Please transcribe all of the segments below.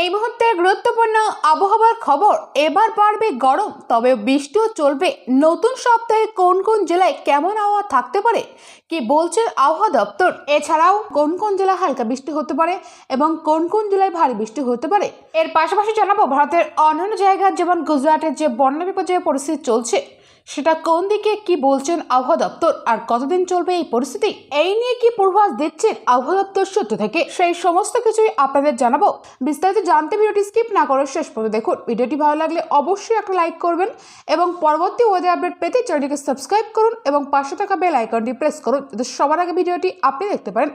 এই মুহূর্তে গুরুত্বপূর্ণ আবহাওয়ার খবর। এবার বাড়বে গরম। তবে বৃষ্টিও চলবে। নতুন সপ্তাহে কোন কোন জেলায় কেমন আবহাওয়া থাকতে পারে? কি বলছে আবহাওয়া দপ্তর? এছাড়াও কোন কোন জেলায় হালকা বৃষ্টি হতে পারে এবং কোন কোন জেলায় ভারী বৃষ্টি হতে পারে? এর পাশাপাশি জানাব, ভারতের অন্যান্য জায়গা যেমন গুজরাটের যে বন্যা বিপর্যয় পরিস্থিতি চলছে সেটা কোন দিকে কি বলছেন আবহাওয়া দপ্তর আর কতদিন চলবে এই পরিস্থিতি? এই নিয়ে কি পূর্বাভাস দিচ্ছেন আবহাওয়া দপ্তর সূত্র থেকে? সেই সমস্ত কিছুই আপনাদের জানাব। বিস্তারিত জানতে ভিডিওটি স্কিপ না করে শেষ পর্যন্ত দেখুন। ভিডিওটি ভালো লাগলে অবশ্যই একটা লাইক করবেন এবং পরবর্তী ওয়েদার আপডেট পেতে চ্যানেলটিকে সাবস্ক্রাইব করুন এবং পাশে থাকা বেল আইকনটি প্রেস করুন যাতে সবার আগে ভিডিওটি আপনি দেখতে পারেন।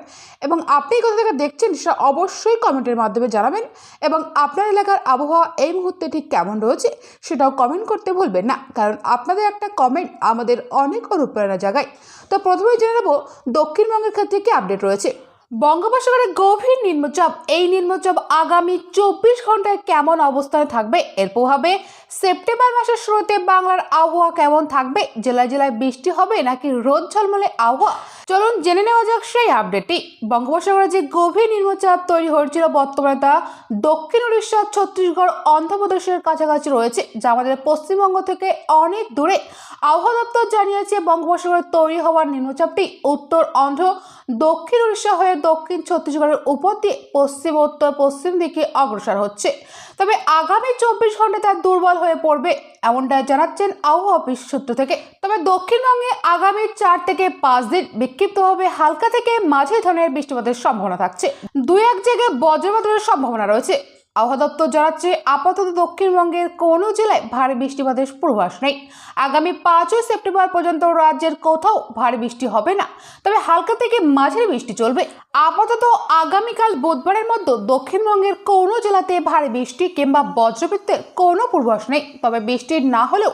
এবং আপনি কোথা থেকে দেখছেন সেটা অবশ্যই কমেন্টের মাধ্যমে জানাবেন এবং আপনার এলাকার আবহাওয়া এই মুহূর্তে ঠিক কেমন রয়েছে সেটাও কমেন্ট করতে ভুলবেন না। কারণ আপনাদের একটা কমেন্ট আমাদের অনেক অনুপ্রেরণা জাগায় তো প্রথমে জেনে নেব দক্ষিণবঙ্গের ক্ষেত্রে কি আপডেট রয়েছে। বঙ্গোপসাগরে গভীর নিম্নচাপ। এই নিম্নচাপ আগামী চব্বিশ ঘন্টায় কেমন অবস্থানে থাকবে? এর প্রভাবে সেপ্টেম্বর মাসের শুরুতে বাংলার আবহাওয়া কেমন থাকবে? জেলায় জেলায় বৃষ্টি হবে নাকি রোদ ঝলমলে আবহাওয়া? চলুন জেনে নেওয়া যাক সেই আপডেটটি। বঙ্গোপসাগরে যে গভীর নিম্নচাপ তৈরি হয়েছিল বর্তমানে তা দক্ষিণ উড়িষ্যা ছত্তিশগড় অন্ধ্রপ্রদেশের কাছাকাছি রয়েছে, যা আমাদের পশ্চিমবঙ্গ থেকে অনেক দূরে। আবহাওয়া দপ্তর জানিয়েছে, বঙ্গোপসাগরে তৈরি হওয়ার নিম্নচাপটি উত্তর অন্ধ্র, দক্ষিণ উড়িষ্যা হয়ে দক্ষিণ ছত্তিশগড়ের উপর দিয়ে পশ্চিম, উত্তর, পশ্চিম দিকে অগ্রসর হচ্ছে। তবে আগামী চব্বিশ ঘন্টায় তার দুর্বল হয়ে পড়বে এমনটাই জানাচ্ছেন আবহাওয়া অফিস সূত্র থেকে। তবে দক্ষিণবঙ্গে আগামী চার থেকে পাঁচ দিন বিক্ষিপ্তভাবে হালকা থেকে মাঝে ধরনের বৃষ্টিপাতের সম্ভাবনা থাকছে। দুই এক জায়গায় বজ্রপাতের সম্ভাবনা রয়েছে। আবহাওয়া দপ্তর জানাচ্ছে, আপাতত দক্ষিণবঙ্গের কোনো জেলায় ভারী বৃষ্টিপাতের পূর্বাভাস নেই। আগামী পাঁচই সেপ্টেম্বর পর্যন্ত রাজ্যের কোথাও ভারী বৃষ্টি হবে না। তবে হালকা থেকে মাঝারি বৃষ্টি চলবে। আপাতত আগামীকাল বুধবারের মধ্যে দক্ষিণবঙ্গের কোনো জেলাতে ভারী বৃষ্টি কিংবা বজ্রবিদ্যুতের কোনো পূর্বাভাস নেই। তবে বৃষ্টি না হলেও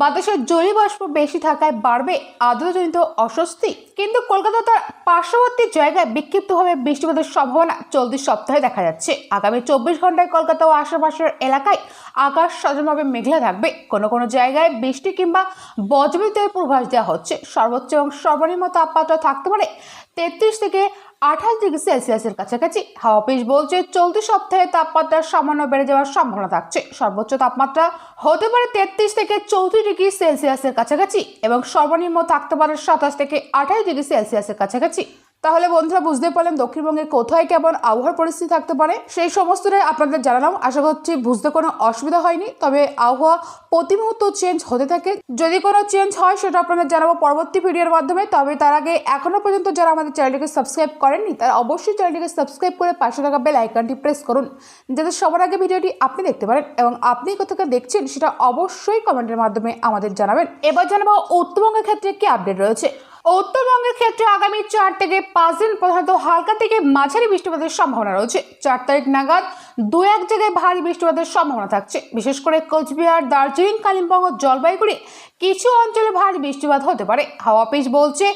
বাতাসের জলীয় বাষ্প বেশি থাকায় বাড়বে আর্দ্রজনিত অস্বস্তি। কিন্তু কলকাতা তার পার্শ্ববর্তী জায়গায় বিক্ষিপ্তভাবে বৃষ্টিপাতের সম্ভাবনা চলতি সপ্তাহে দেখা যাচ্ছে। আগামী চব্বিশ ঘন্টায় কলকাতা ও আশেপাশের এলাকায় আকাশ সাধারণভাবে মেঘলা থাকবে। কোনো কোনো জায়গায় বৃষ্টি কিংবা বজ্রবিদ্যুতের পূর্বাভাস দেওয়া হচ্ছে। সর্বোচ্চ এবং সর্বনিম্ন তাপমাত্রা থাকতে পারে তেত্রিশ থেকে আঠাশ ডিগ্রি সেলসিয়াসের কাছাকাছি। হাওয়া অফিস বলছে চলতি সপ্তাহে তাপমাত্রা সামান্য বেড়ে যাওয়ার সম্ভাবনা থাকছে। সর্বোচ্চ তাপমাত্রা হতে পারে তেত্রিশ থেকে চৌত্রিশ ডিগ্রি সেলসিয়াসের কাছাকাছি এবং সর্বনিম্ন থাকতে পারে সাতাশ থেকে আঠাশ ডিগ্রি সেলসিয়াসের কাছাকাছি। তাহলে বন্ধুরা বুঝতে পারলেন দক্ষিণবঙ্গের কোথায় কেমন আবহাওয়ার পরিস্থিতি থাকতে পারে। সেই সমস্তটাই আপনাদের জানালাম। আশা করছি বুঝতে কোনো অসুবিধা হয়নি। তবে আবহাওয়া প্রতি মুহূর্ত চেঞ্জ হতে থাকে। যদি কোনো চেঞ্জ হয়, সেটা আপনাদের জানাব পরবর্তী ভিডিওর মাধ্যমে। তবে তার আগে এখনও পর্যন্ত যারা আমাদের চ্যানেলটিকে সাবস্ক্রাইব করেননি, তারা অবশ্যই চ্যানেলটিকে সাবস্ক্রাইব করে পাশে থাকা বেল আইকনটি প্রেস করুন, যাতে সবার আগে ভিডিওটি আপনি দেখতে পারেন এবং আপনি কোথাকে দেখছেন, সেটা অবশ্যই কমেন্টের মাধ্যমে আমাদের জানাবেন। এবার জানাব উত্তরবঙ্গের ক্ষেত্রে কি আপডেট রয়েছে? উত্তরবঙ্গের ক্ষেত্রে আগামী চার থেকে পাঁচ দিন প্রধানত হালকা থেকে মাঝারি বৃষ্টিপাতের সম্ভাবনা রয়েছে। চার তারিখ নাগাদ দু এক জায়গায় ভারী বৃষ্টিপাতের সম্ভাবনা থাকছে। বিশেষ করে কোচবিহার, দার্জিলিং, কালিম্পং ও জলপাইগুড়ি কিছু অঞ্চলে ভারী বৃষ্টিপাত হতে পারে। হাওয়া পিস বলছে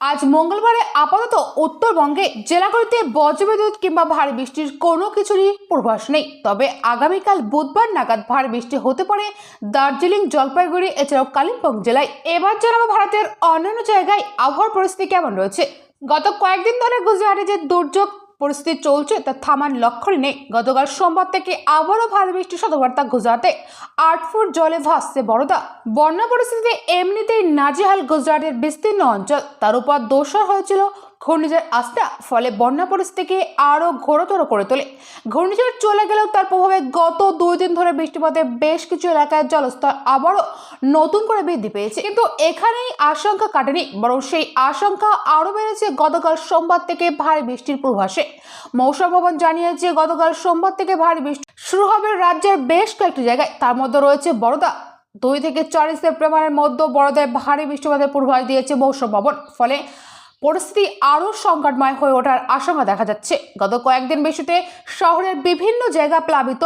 আজ মঙ্গলবারে আপাতত উত্তরবঙ্গে জেলাগুলিতে বজ্রবিদ্যুৎ কিংবা ভারী বৃষ্টির কোনো কিছুরই পূর্বাস নেই। তবে আগামীকাল বুধবার নাগাদ ভারী বৃষ্টি হতে পারে দার্জিলিং, জলপাইগুড়ি, এছাড়াও কালিম্পং জেলায়। এবার জানাব ভারতের অন্যান্য জায়গায় আবহাওয়ার পরিস্থিতি কেমন রয়েছে। গত কয়েকদিন ধরে গুজরাটে যে দুর্যোগ পরিস্থিতি চলছে, তা থামার লক্ষণই নেই। গতকাল সোমবার থেকে আবারও ভারী বৃষ্টির সতর্কতা গুজরাটে। আট ফুট জলে ভাসছে বড়দা বন্যা পরিস্থিতিতে এমনিতেই নাজিহাল গুজরাটের বিস্তীর্ণ অঞ্চল। তার উপর দোষর হয়েছিল ঘূর্ণিঝড় আস্তা ফলে বন্যা পরিস্থিতিকে আরও ঘোরতর করে তোলে। ঘূর্ণিঝড় চলে গেলেও তার প্রভাবে গত দুই দিন ধরে বৃষ্টিপাতে বেশ কিছু এলাকায় জলস্তর আবারও নতুন করে বৃদ্ধি পেয়েছে। কিন্তু এখানেই আশঙ্কা কাটেনি, বরং সেই আশঙ্কা আরও বেড়েছে গতকাল সোমবার থেকে ভারী বৃষ্টির পূর্বাসে মৌসুম ভবন জানিয়েছে, গতকাল সোমবার থেকে ভারী বৃষ্টি শুরু হবে রাজ্যের বেশ কয়েকটি জায়গায়। তার মধ্যে রয়েছে বড়দা দুই থেকে চারই সেপ্টেম্বরের মধ্যে বড়দায় ভারী বৃষ্টিপাতের পূর্বাভাস দিয়েছে মৌসুম ভবন। ফলে পরিস্থিতি আরও সংকটময় হয়ে ওঠার আশঙ্কা দেখা যাচ্ছে। গত কয়েকদিন বেশিতে শহরের বিভিন্ন জায়গা প্লাবিত।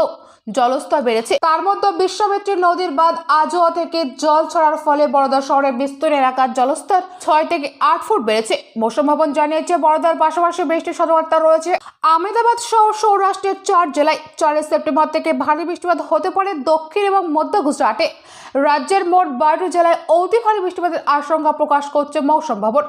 জলস্তর বেড়েছে। তার মধ্যে বিশ্বমিত্রী নদীর বাঁধ আজোয়া থেকে জল ছড়ার ফলে বড়দা শহরের বিস্তীর্ণ এলাকার জলস্তর ছয় থেকে আট ফুট বেড়েছে। মৌসুম ভবন জানিয়েছে, বড়দার পাশাপাশি বৃষ্টির সতর্কতা রয়েছে। আহমেদাবাদ সহ সৌরাষ্ট্রের চার জেলায় চারই সেপ্টেম্বর থেকে ভারী বৃষ্টিপাত হতে পারে দক্ষিণ এবং মধ্য গুজরাটে। রাজ্যের মোট বারোটি জেলায় অতি ভারী বৃষ্টিপাতের আশঙ্কা প্রকাশ করছে মৌসুম ভবন।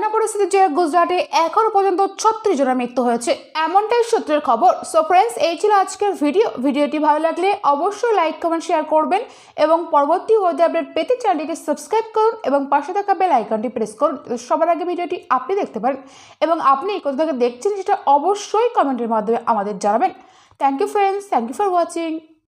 বন্যা পরিস্থিতি যে গুজরাটে এখনও পর্যন্ত ছত্রিশ জনের মৃত্যু হয়েছে। এমনটাই সূত্রের খবর। সো ফ্রেন্ডস এই ছিল আজকের ভিডিও ভিডিওটি ভালো লাগলে অবশ্যই লাইক কমেন্ট শেয়ার করবেন এবং পরবর্তী ওয়েদার আপডেট পেতে চ্যানেলটিকে সাবস্ক্রাইব করুন এবং পাশে থাকা বেল আইকনটি প্রেস করুন। সবার আগে ভিডিওটি আপনি দেখতে পারেন এবং আপনি কোথা থেকে দেখছেন সেটা অবশ্যই কমেন্টের মাধ্যমে আমাদের জানাবেন। Thank you friends thank you for watching